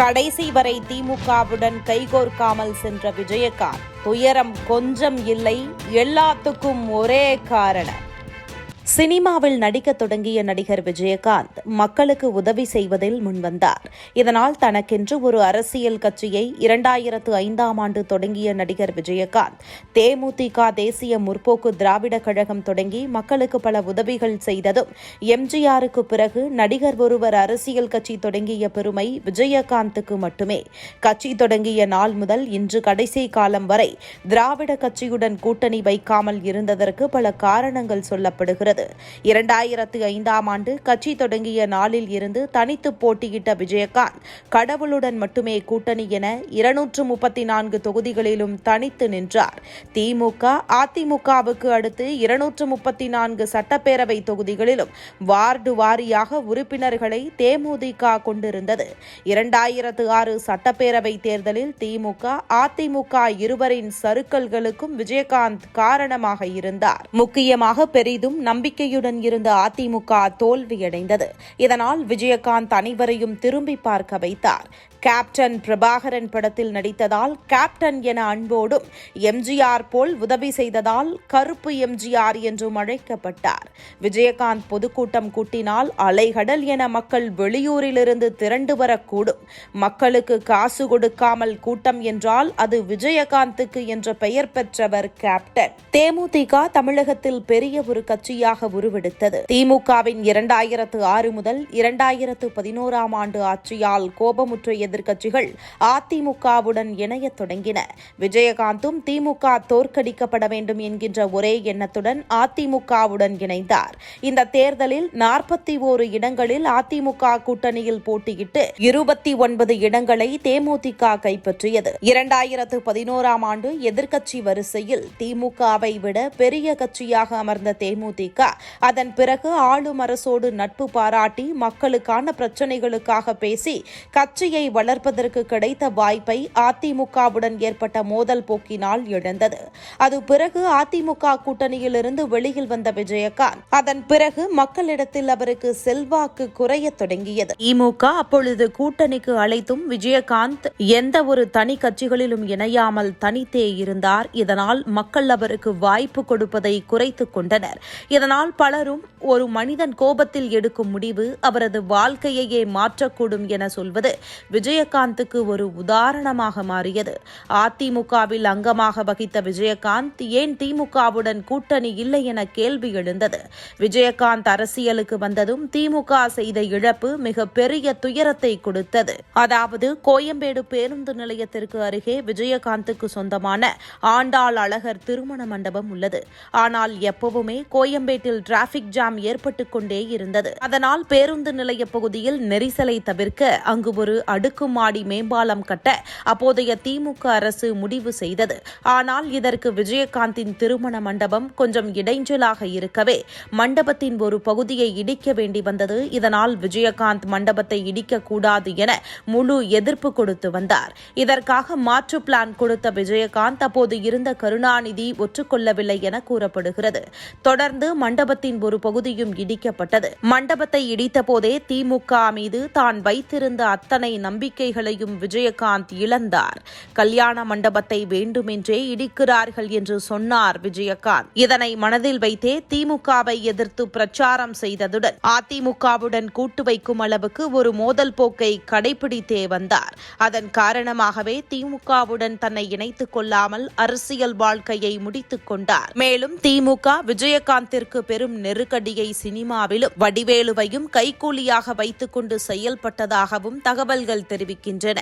கடைசி வரை திமுகவுடன் கைகோர்க்காமல் சென்ற விஜயகாந்த் துயரம் கொஞ்சம் இல்லை எல்லாத்துக்கும் ஒரே காரணம். சினிமாவில் நடிக்க தொடங்கிய நடிகர் விஜயகாந்த் மக்களுக்கு உதவி செய்வதில் முன்வந்தார். இதனால் தனக்கென்று ஒரு அரசியல் கட்சியை இரண்டாயிரத்து ஐந்தாம் ஆண்டு தொடங்கிய நடிகர் விஜயகாந்த் தேமுதிக தேசிய முற்போக்கு திராவிட கழகம் தொடங்கி மக்களுக்கு பல உதவிகள் செய்ததும் எம்ஜிஆருக்கு பிறகு நடிகர் ஒருவர் அரசியல் கட்சி தொடங்கிய பெருமை விஜயகாந்துக்கு மட்டுமே. கட்சி தொடங்கிய நாள் முதல் இன்று கடைசி காலம் வரை திராவிட கட்சியுடன் கூட்டணி வைக்காமல் இருந்ததற்கு பல காரணங்கள் சொல்லப்படுகிறது. இரண்டாயிரத்து ஐந்தாம் ஆண்டு கட்சி தொடங்கிய நாளில் இருந்து தனித்து போட்டியிட்ட விஜயகாந்த் கடவுளுடன் மட்டுமே கூட்டணி என இருநூற்று முப்பத்தி நான்கு தொகுதிகளிலும் தனித்து நின்றார். திமுக அதிமுகவுக்கு அடுத்து இருநூற்று முப்பத்தி நான்கு சட்டப்பேரவை தொகுதிகளிலும் வார்டு வாரியாக உறுப்பினர்களை தேமுதிக கொண்டிருந்தது. இரண்டாயிரத்து ஆறு சட்டப்பேரவை தேர்தலில் திமுக அதிமுக இருவரின் சறுக்கல்களுக்கும் விஜயகாந்த் காரணமாக இருந்தார். முக்கியமாக பெரிதும் நம்பிக்கையுடன் இருந்த அதிமுக தோல்வியடைந்தது. இதனால் விஜயகாந்த் அனைவரையும் திரும்பி பார்க்க வைத்தார். கேப்டன் பிரபாகரன் படத்தில் நடித்ததால் கேப்டன் என அன்போடும் எம்ஜிஆர் போல் உதவி செய்ததால் கருப்பு எம்ஜிஆர் என்றும் அழைக்கப்பட்டார். விஜயகாந்த் பொதுக்கூட்டம் கூட்டினால் அலைகடல் என மக்கள் வெளியூரிலிருந்து திரண்டு வரக்கூடும். மக்களுக்கு காசு கொடுக்காமல் கூட்டம் என்றால் அது விஜயகாந்துக்கு என்ற பெயர் பெற்றவர் கேப்டன். தேமுதிக தமிழகத்தில் பெரிய ஒரு கட்சியாக உருவெடுத்தது. திமுகவின் இரண்டாயிரத்து ஆறு முதல் இரண்டாயிரத்து பதினோராம் ஆண்டு ஆட்சியால் கோபமுற்ற எதிர்க்கட்சிகள் அதிமுகவுடன் இணையத் தொடங்கின. விஜயகாந்தும் திமுக தோற்கடிக்கப்பட வேண்டும் என்கின்ற ஒரே எண்ணத்துடன் அதிமுகவுடன் இணைந்தார். இந்த தேர்தலில் நாற்பத்தி ஓரு இடங்களில் அதிமுக கூட்டணியில் போட்டியிட்டு இருபத்தி ஒன்பது இடங்களை தேமுதிக கைப்பற்றியது. இரண்டாயிரத்து பதினோராம் ஆண்டு எதிர்க்கட்சி வரிசையில் திமுகவை விட பெரிய கட்சியாக அமர்ந்த தேமுதிக அதன் பிறகு ஆளும் அரசோடு நட்பு பாராட்டி மக்களுக்கான பிரச்சினைகளுக்காக பேசி கட்சியை வளர்ப்பதற்கு கிடைத்த வாய்ப்பை அதிமுகவுடன் ஏற்பட்ட மோதல் போக்கினால் இழந்தது. அது பிறகு அதிமுக கூட்டணியிலிருந்து வெளியில் வந்த விஜயகாந்த். அதன் பிறகு மக்களிடத்தில் அவருக்கு செல்வாக்கு குறைய தொடங்கியது. திமுக அப்பொழுது கூட்டணிக்கு அழைத்தும் விஜயகாந்த் எந்த ஒரு தனி கட்சிகளிலும் இணையாமல் தனித்தே இருந்தார். இதனால் மக்கள் அவருக்கு வாய்ப்பு கொடுப்பதை குறைத்துக் கொண்டனர். இதனால் பலரும் ஒரு மனிதன் கோபத்தில் எடுக்கும் முடிவு அவரது வாழ்க்கையையே மாற்றக்கூடும் என சொல்வது விஜயகாந்துக்கு ஒரு உதாரணமாக மாறியது. அதிமுகவில் அங்கமாக வகித்த விஜயகாந்த் ஏன் திமுகவுடன் கூட்டணி இல்லை என கேள்வி எழுந்தது. விஜயகாந்த் அரசியலுக்கு வந்ததும் திமுக செய்த இழப்பு மிக பெரிய துயரத்தை கொடுத்தது. அதாவது கோயம்பேடு பேருந்து நிலையத்திற்கு அருகே விஜயகாந்துக்கு சொந்தமான ஆண்டாள் அழகர் திருமண மண்டபம் உள்ளது. ஆனால் எப்பவுமே கோயம்பேட்டில் டிராபிக் ஜாம் ஏற்பட்டு கொண்டே இருந்தது. அதனால் பேருந்து நிலைய பகுதியில் நெரிசலை தவிர்க்க அங்கு ஒரு அடுக்குமாடி மேம்பாலம் கட்ட அப்போதைய திமுக அரசு முடிவு செய்தது. ஆனால் இதற்கு விஜயகாந்தின் திருமண மண்டபம் கொஞ்சம் இடைஞ்சலாக இருக்கவே மண்டபத்தின் ஒரு பகுதியை இடிக்க வேண்டி வந்தது. இதனால் விஜயகாந்த் மண்டபத்தை இடிக்கக்கூடாது என முழு எதிர்ப்பு கொடுத்து வந்தார். இதற்காக மாற்று பிளான் கொடுத்த விஜயகாந்த் அப்போது இருந்த கருணாநிதி ஒற்றுக்கொள்ளவில்லை என கூறப்படுகிறது. தொடர்ந்து மண்டபத்தின் ஒரு பகுதியும் இடிக்கப்பட்டது. மண்டபத்தை இடித்தபோதே திமுக மீது தான் வைத்திருந்த அத்தனை நம்பிக்கைகளையும் விஜயகாந்த் இழந்தார். கல்யாண மண்டபத்தை வேண்டுமென்றே இடிக்கிறார்கள் என்று சொன்னார் விஜயகாந்த். இதனை மனதில் வைத்தே திமுகவை எதிர்த்து பிரச்சாரம் செய்ததுடன் அதிமுகவுடன் கூட்டு வைக்கும் அளவுக்கு ஒரு மோதல் போக்கை கடைபிடித்தே வந்தார். அதன் காரணமாகவே திமுகவுடன் தன்னை இணைத்துக் கொள்ளாமல் அரசியல் வாழ்க்கையை முடித்துக் கொண்டார். மேலும் திமுக விஜயகாந்திற்கு பெரும் நெருக்கடியை சினிமாவிலும் வடிவேலுவையும் கைகூலியாக வைத்துக்கொண்டு செயல்பட்டதாகவும் தகவல்கள் தெரிவிக்கின்றன.